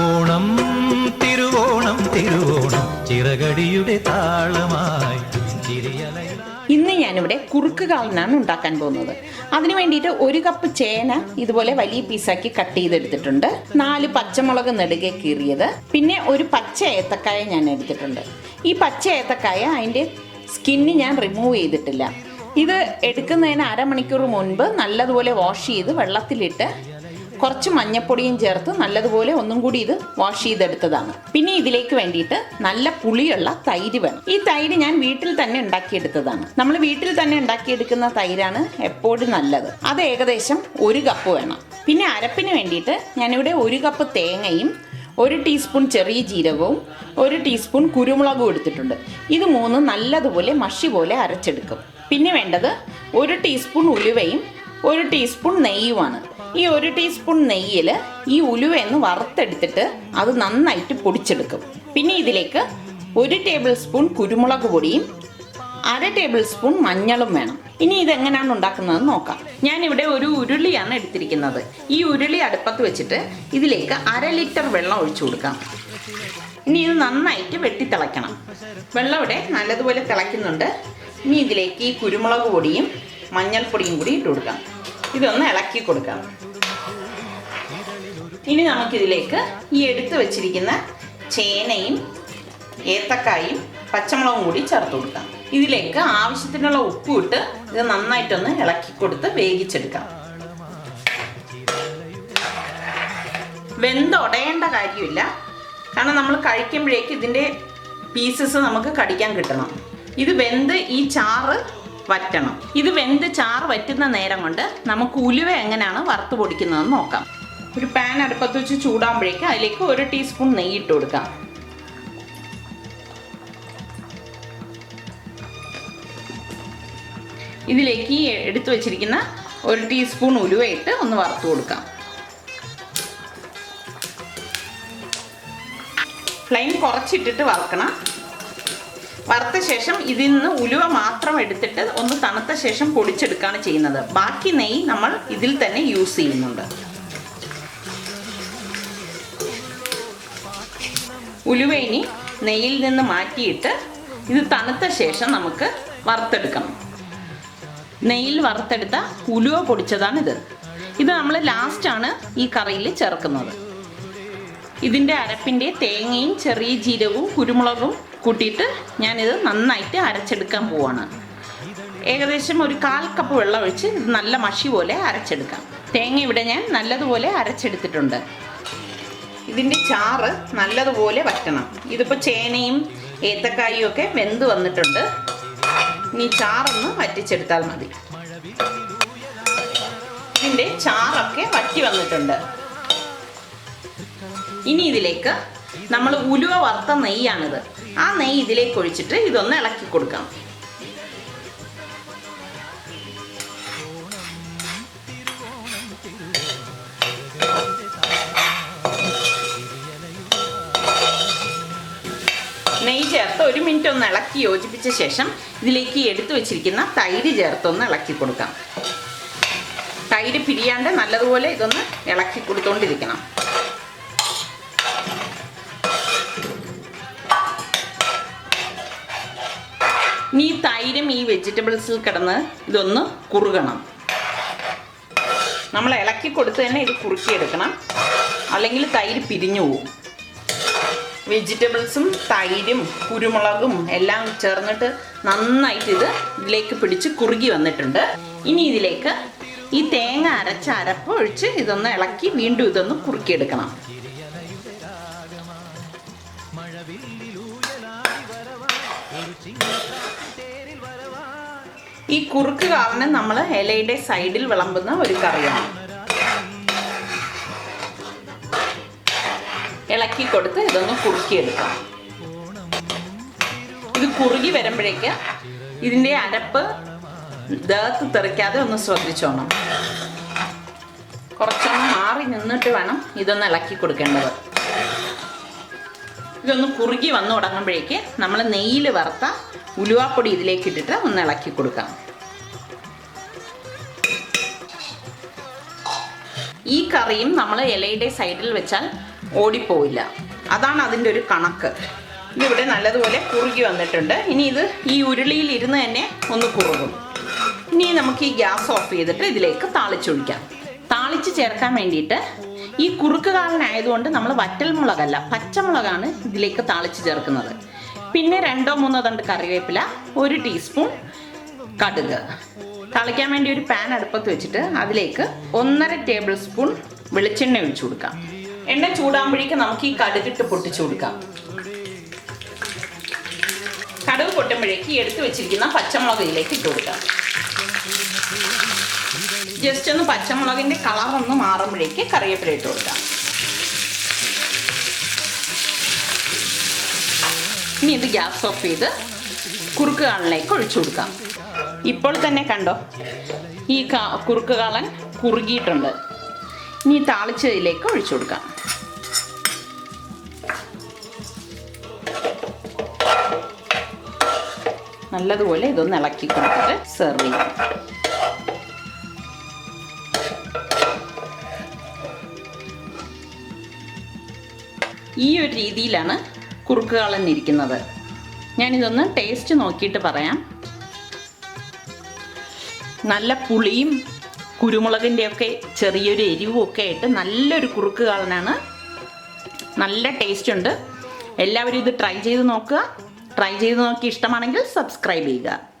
ഓണം തിരുവോണം തിരുവോണം ചിറകടിയുടെ താളമായി ഇന്ന് ഞാനിവിടെ കുറുക്ക് കാളനാണ് ഉണ്ടാക്കാൻ പോകുന്നത്. അതിനു വേണ്ടിയിട്ട് ഒരു കപ്പ് ചേന ഇതുപോലെ വലിയ പീസാക്കി കട്ട് ചെയ്തെടുത്തിട്ടുണ്ട്. നാല് പച്ചമുളക് നെടുകെ കീറിയത്. പിന്നെ ഒരു പച്ച ഏത്തക്കായ ഞാൻ എടുത്തിട്ടുണ്ട്. ഈ പച്ച ഏത്തക്കായ അതിന്റെ സ്കിന്ന് ഞാൻ റിമൂവ് ചെയ്തിട്ടില്ല. ഇത് എടുക്കുന്നതിന് അരമണിക്കൂർ മുൻപ് നല്ലതുപോലെ വാഷ് ചെയ്ത് വെള്ളത്തിലിട്ട് കുറച്ച് മഞ്ഞപ്പൊടിയും ചേർത്ത് നല്ലതുപോലെ ഒന്നും കൂടി ഇത് വാഷ് ചെയ്തെടുത്തതാണ്. പിന്നെ ഇതിലേക്ക് വേണ്ടിയിട്ട് നല്ല പുളിയുള്ള തൈര് വേണം. ഈ തൈര് ഞാൻ വീട്ടിൽ തന്നെ ഉണ്ടാക്കിയെടുത്തതാണ്. നമ്മൾ വീട്ടിൽ തന്നെ ഉണ്ടാക്കിയെടുക്കുന്ന തൈരാണ് എപ്പോഴും നല്ലത്. അത് ഏകദേശം ഒരു കപ്പ് വേണം. പിന്നെ അരപ്പിന് വേണ്ടിയിട്ട് ഞാനിവിടെ ഒരു കപ്പ് തേങ്ങയും ഒരു ടീസ്പൂൺ ചെറിയ ജീരകവും ഒരു ടീസ്പൂൺ കുരുമുളകും എടുത്തിട്ടുണ്ട്. ഇത് മൂന്ന് നല്ലതുപോലെ മഷി പോലെ അരച്ചെടുക്കും. പിന്നെ വേണ്ടത് ഒരു ടീസ്പൂൺ ഉലുവയും ഒരു ടീസ്പൂൺ നെയ്യുമാണ്. ഈ ഒരു ടീസ്പൂൺ നെയ്യിൽ ഈ ഉലുവയെന്ന് വറുത്തെടുത്തിട്ട് അത് നന്നായിട്ട് പൊടിച്ചെടുക്കും. പിന്നെ ഇതിലേക്ക് ഒരു ടേബിൾ സ്പൂൺ കുരുമുളക് പൊടിയും അര ടേബിൾ സ്പൂൺ മഞ്ഞളും വേണം. ഇനി ഇതെങ്ങനെയാണ് ഉണ്ടാക്കുന്നതെന്ന് നോക്കാം. ഞാനിവിടെ ഒരു ഉരുളിയാണ് എടുത്തിരിക്കുന്നത്. ഈ ഉരുളി അടുപ്പത്ത് വെച്ചിട്ട് ഇതിലേക്ക് അര ലിറ്റർ വെള്ളം ഒഴിച്ചു കൊടുക്കാം. ഇനി ഇത് നന്നായിട്ട് വെട്ടിത്തിളയ്ക്കണം. വെള്ളം ഇവിടെ നല്ലതുപോലെ തിളയ്ക്കുന്നുണ്ട്. ഇനി ഇതിലേക്ക് ഈ കുരുമുളക് പൊടിയും മഞ്ഞൾപ്പൊടിയും കൂടി ഇട്ട് കൊടുക്കാം. ഇതൊന്ന് ഇളക്കി കൊടുക്കാം. ഇനി നമുക്കിതിലേക്ക് ഈ എടുത്തു വെച്ചിരിക്കുന്ന ചേനയും ഏത്തക്കായും പച്ചമുളകും കൂടി ചേർത്ത് കൊടുക്കാം. ഇതിലേക്ക് ആവശ്യത്തിനുള്ള ഉപ്പ് ഇട്ട് ഇത് നന്നായിട്ടൊന്ന് ഇളക്കി കൊടുത്ത് വേവിച്ചെടുക്കാം. വെന്തൊടയേണ്ട കാര്യമില്ല. കാരണം നമ്മൾ കഴിക്കുമ്പോഴേക്ക് ഇതിന്റെ പീസസ് നമുക്ക് കടിക്കാൻ കിട്ടണം. ഇത് വെന്ത് ഈ ചാറ് വറ്റണം. ഇത് വെന്ത് ചാറ് വറ്റുന്ന നേരം കൊണ്ട് നമുക്ക് ഉലുവ എങ്ങനെയാണ് വറുത്ത് പൊടിക്കുന്നതെന്ന് നോക്കാം. ഒരു പാൻ അടുപ്പത്ത് വെച്ച് ചൂടാകുമ്പോഴേക്ക് അതിലേക്ക് ഒരു ടീസ്പൂൺ നെയ്യ് ഇട്ട് കൊടുക്കാം. ഇതിലേക്ക് ഈ എടുത്തു വെച്ചിരിക്കുന്ന ഒരു ടീസ്പൂൺ ഉലുവയിട്ട് ഒന്ന് വറുത്ത് കൊടുക്കാം. ഫ്ലെയിം കുറച്ചിട്ടിട്ട് വറുക്കണം. വറുത്ത ശേഷം ഇതിൽ നിന്ന് ഉലുവ മാത്രം എടുത്തിട്ട് ഒന്ന് തണുത്ത ശേഷം പൊടിച്ചെടുക്കുകയാണ് ചെയ്യുന്നത്. ബാക്കി നെയ്യ് നമ്മൾ ഇതിൽ തന്നെ യൂസ് ചെയ്യുന്നുണ്ട്. ഉലുവ ഇനി നെയ്യിൽ നിന്ന് മാറ്റിയിട്ട് ഇത് തണുത്ത ശേഷം നമുക്ക് വറുത്തെടുക്കണം നെയ്യിൽ വറുത്തെടുത്ത ഉലുവ പൊടിച്ചതാണിത്. ഇത് നമ്മൾ ലാസ്റ്റാണ് ഈ കറിയിൽ ചേർക്കുന്നത്. ഇതിന്റെ അരപ്പിന്റെ തേങ്ങയും ചെറിയ ജീരകവും കുരുമുളകും കൂട്ടിയിട്ട് ഞാനിത് നന്നായിട്ട് അരച്ചെടുക്കാൻ പോവാണ്. ഏകദേശം ഒരു കാൽ കപ്പ് വെള്ളം ഒഴിച്ച് ഇത് നല്ല മഷി പോലെ അരച്ചെടുക്കാം. തേങ്ങ ഇവിടെ ഞാൻ നല്ലതുപോലെ അരച്ചെടുത്തിട്ടുണ്ട്. ഇതിന്റെ ചാറ് നല്ലതുപോലെ വറ്റണം. ഇതിപ്പോൾ ചേനയും ഏത്തക്കായും ഒക്കെ വെന്ത് വന്നിട്ടുണ്ട്. ഇനി ചാറൊന്ന് വറ്റിച്ചെടുത്താൽ മതി. ഇതിന്റെ ചാറൊക്കെ വറ്റി വന്നിട്ടുണ്ട്. ഇനി ഇതിലേക്ക് നമ്മൾ ഉലുവ വറുത്ത നെയ്യാണിത്. ആ നെയ്യ് ഇതിലേക്ക് ഒഴിച്ചിട്ട് ഇതൊന്ന് ഇളക്കി കൊടുക്കാം. നെയ്യ് ചേർത്ത് ഒരു മിനിറ്റ് ഒന്ന് ഇളക്കി യോജിപ്പിച്ച ശേഷം ഇതിലേക്ക് എടുത്തു വെച്ചിരിക്കുന്ന തൈര് ചേർത്തൊന്ന് ഇളക്കി കൊടുക്കാം. തൈര് പിരിയാണ്ട് നല്ലതുപോലെ ഇതൊന്ന് ഇളക്കി കൊടുത്തോണ്ടിരിക്കണം. ഇനി ഈ തൈരും ഈ വെജിറ്റബിൾസിൽ കിടന്ന് ഇതൊന്ന് കുറുകണം. നമ്മൾ ഇളക്കി കൊടുത്ത് തന്നെ ഇത് കുറുക്കിയെടുക്കണം. അല്ലെങ്കിൽ തൈര് പിരിഞ്ഞു പോകും വെജിറ്റബിൾസും തൈരും കുരുമുളകും എല്ലാം ചേർന്നിട്ട് നന്നായിട്ട് ഇത് ഇതിലേക്ക് പിടിച്ച് കുറുകി വന്നിട്ടുണ്ട്. ഇനി ഇതിലേക്ക് ഈ തേങ്ങ അരച്ച അരപ്പ് ഒഴിച്ച് ഇതൊന്ന് ഇളക്കി വീണ്ടും ഇതൊന്ന് കുറുക്കിയെടുക്കണം. ഈ കുറുക്ക് കാരണം നമ്മൾ ഇലയുടെ സൈഡിൽ വിളമ്പുന്ന ഒരു കറിയാണ്. ഇളക്കി കൊടുത്ത് ഇതൊന്ന് കുറുക്കിയെടുക്കാം. ഇത് കുറുകി വരുമ്പോഴേക്ക് ഇതിന്റെ അരപ്പ് ദേഹത്ത് തെറിക്കാതെ ഒന്ന് ശ്രദ്ധിച്ചോണം. കുറച്ചൊന്ന് മാറി നിന്നിട്ട് വേണം ഇതൊന്ന് ഇളക്കി കൊടുക്കേണ്ടത്. ഇതൊന്ന് കുറുകി വന്നു തുടങ്ങുമ്പോഴേക്ക് നമ്മൾ നെയ്യിൽ വറുത്ത ഉലുവാപ്പൊടി ഇതിലേക്ക് ഇട്ടിട്ട് ഒന്ന് ഇളക്കി കൊടുക്കാം. ഈ കറിയും നമ്മൾ ഇലയുടെ സൈഡിൽ വെച്ചാൽ ഓടിപ്പോവില്ല. അതാണ് അതിന്റെ ഒരു കണക്ക്. ഇതിവിടെ നല്ലതുപോലെ കുറുകി വന്നിട്ടുണ്ട്. ഇനി ഇത് ഈ ഉരുളിയിൽ ഇരുന്ന് തന്നെ ഒന്ന് കുറുകും. ഇനി നമുക്ക് ഈ ഗ്യാസ് ഓഫ് ചെയ്തിട്ട് ഇതിലേക്ക് താളിച്ചൊഴിക്കാം. താളിച്ച് ചേർക്കാൻ വേണ്ടിയിട്ട് ഈ കുറുക്കുകാലനായതുകൊണ്ട് നമ്മൾ വറ്റൽ മുളകല്ല പച്ചമുളകാണ് ഇതിലേക്ക് താളിച്ച് ചേർക്കുന്നത്. പിന്നെ രണ്ടോ മൂന്നോ തണ്ട് കറിവേപ്പില ഒരു ടീസ്പൂൺ കടുക്. തളിക്കാൻ വേണ്ടി ഒരു പാൻ അടുപ്പത്ത് വെച്ചിട്ട് അതിലേക്ക് ഒന്നര ടേബിൾ സ്പൂൺ വെളിച്ചെണ്ണ ഒഴിച്ചു കൊടുക്കാം. എണ്ണ ചൂടാകുമ്പോഴേക്കും നമുക്ക് ഈ കടുകിട്ട് പൊട്ടിച്ചു കൊടുക്കാം. കടുക് പൊട്ടുമ്പോഴേക്ക് എടുത്തു വെച്ചിരിക്കുന്ന പച്ചമുളക് ഇതിലേക്ക് ഇട്ട് കൊടുക്കാം. ജസ്റ്റ് ഒന്ന് പച്ചമുളകിന്റെ കളർ ഒന്ന് മാറുമ്പോഴേക്ക് കറിവേപ്പില ഇട്ട് കൊടുക്കാം. ഇനി ഇത് ഗ്യാസ് ഓഫ് ചെയ്ത് കുറുക്ക് കാളിലേക്ക് ഒഴിച്ചു കൊടുക്കാം. ഇപ്പോൾ തന്നെ കണ്ടോ ഈ കാ കുറുക്ക് കാളൻ കുറുകിയിട്ടുണ്ട്. ഇനി താളിച്ചതിലേക്ക് ഒഴിച്ചു കൊടുക്കാം. നല്ലതുപോലെ ഇതൊന്ന് ഇളക്കി കൊടുത്തിട്ട് സെർവ് ചെയ്യാം. ഈ ഒരു രീതിയിലാണ് കുറുക്ക് കളഞ്ഞിരിക്കുന്നത് ഞാനിതൊന്ന് ടേസ്റ്റ് നോക്കിയിട്ട് പറയാം. നല്ല പുളിയും കുരുമുളകിന്റെ ഒക്കെ ചെറിയൊരു എരിവും ഒക്കെ ആയിട്ട് നല്ലൊരു കുറുക്ക് കാളനാണ് നല്ല ടേസ്റ്റ് ഉണ്ട്. എല്ലാവരും ഇത് ട്രൈ ചെയ്ത് നോക്കുക. ട്രൈ ചെയ്ത് നോക്കി ഇഷ്ടമാണെങ്കിൽ സബ്സ്ക്രൈബ് ചെയ്യുക.